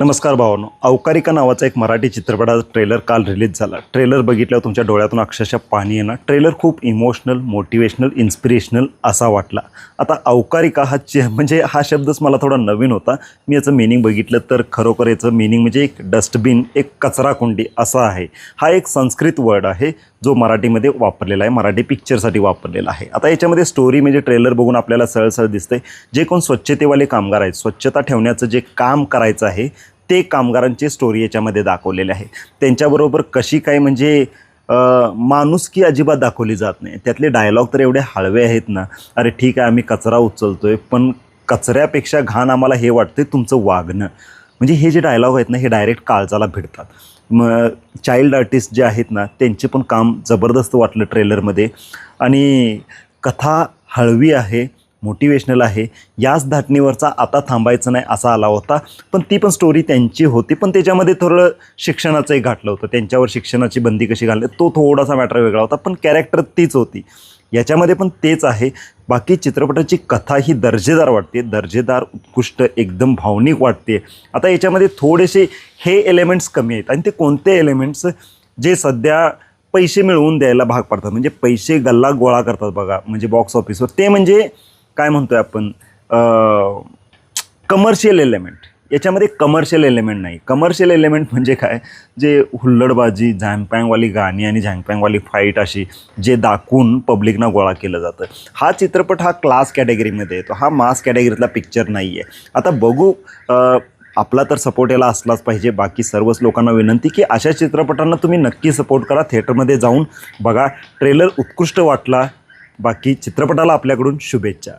नमस्कार भावानो. अवकारिका नावाचा एक मराठी चित्रपटाचा ट्रेलर काल रिलीज झाला. ट्रेलर बघितल्यावर तुमच्या डोळ्यातून अक्षरशः पाणी येणार. ट्रेलर खूप इमोशनल मोटिवेशनल इन्स्पिरेशनल असा वाटला. आता अवकारिका हा चे म्हणजे हा शब्दच मला थोडा नवीन होता. मी याचं मिनिंग बघितलं तर खरोखर याचं मिनिंग म्हणजे एक डस्टबिन एक कचराकुंडी असा आहे. हा एक संस्कृत वर्ड आहे जो मराठीमध्ये वापरलेला आहे मराठी पिक्चरसाठी वापरलेला आहे. आता याच्यामध्ये स्टोरी म्हणजे ट्रेलर बघून आपल्याला सरळ दिसते जे कोण स्वच्छतेवाले कामगार आहेत स्वच्छता ठेवण्याचं जे काम करायचं आहे ते कामगारांची स्टोरी याच्यामध्ये दाखवलेली आहे त्यांच्याबरोबर कशी काय म्हणजे अ, माणुसकी अजिबात दाखवली जात नाही. त्यातले डायलॉग तर एवढे हळवे आहेत ना. अरे ठीक आहे आम्ही कचरा उचलतोय पण कचऱ्यापेक्षा घाण आम्हाला हे वाटतंय तुमचं वागणं. म्हणजे हे जे डायलॉग आहेत ना हे डायरेक्ट काळजाला भिडतात. मग चाइल्ड आर्टिस्ट जे आहेत ना त्यांचे पण काम जबरदस्त वाटलं ट्रेलरमध्ये आणि कथा हळवी आहे मोटिवेशनल आहे. याच धाटणीवरचा आता थांबायचं नाही असा आला होता. पण ती पण स्टोरी त्यांची होती. पण त्याच्यामध्ये थोडं शिक्षणाचंही घातलं होतं. त्यांच्यावर शिक्षणाची बंदी कशी घालली तो थोडासा मॅटर वेगळा होता. पण कॅरेक्टर तीच होती. याच्यामध्ये पण तेच आहे. बाकी चित्रपटाची कथा ही दर्जेदार वाटते. दर्जेदार उत्कृष्ट एकदम भावनिक वाटते. आता याच्यामध्ये थोडेसे हे एलिमेंट्स कमी आहेत. आणि ते कोणते एलिमेंट्स जे सध्या पैसे मिळवून द्यायला भाग पाडतात? म्हणजे पैसे गल्ला गोळा करतात बघा. म्हणजे बॉक्स ऑफिसवर ते म्हणजे काय म्हणतोय आपण? कमर्शियल एलिमेंट याच्यामध्ये कमर्शियल एलिमेंट नाही. कमर्शियल एलिमेंट म्हणजे काय? जे हुल्लडबाजी झँगपँगवाली गाणी आणि झँगपँगवाली फाईट अशी जे दाखवून पब्लिकना गोळा केलं जातं. हा चित्रपट हा क्लास कॅटेगरीमध्ये येतो. हा मास कॅटेगरीतला पिक्चर नाही आहे आता बघू आपला तर सपोर्ट याला असलाच पाहिजे. बाकी सर्वच लोकांना विनंती की अशा चित्रपटांना तुम्ही नक्की सपोर्ट करा. थिएटरमध्ये जाऊन बघा. ट्रेलर उत्कृष्ट वाटला. बाकी चित्रपटाला आपल्याकडून शुभेच्छा.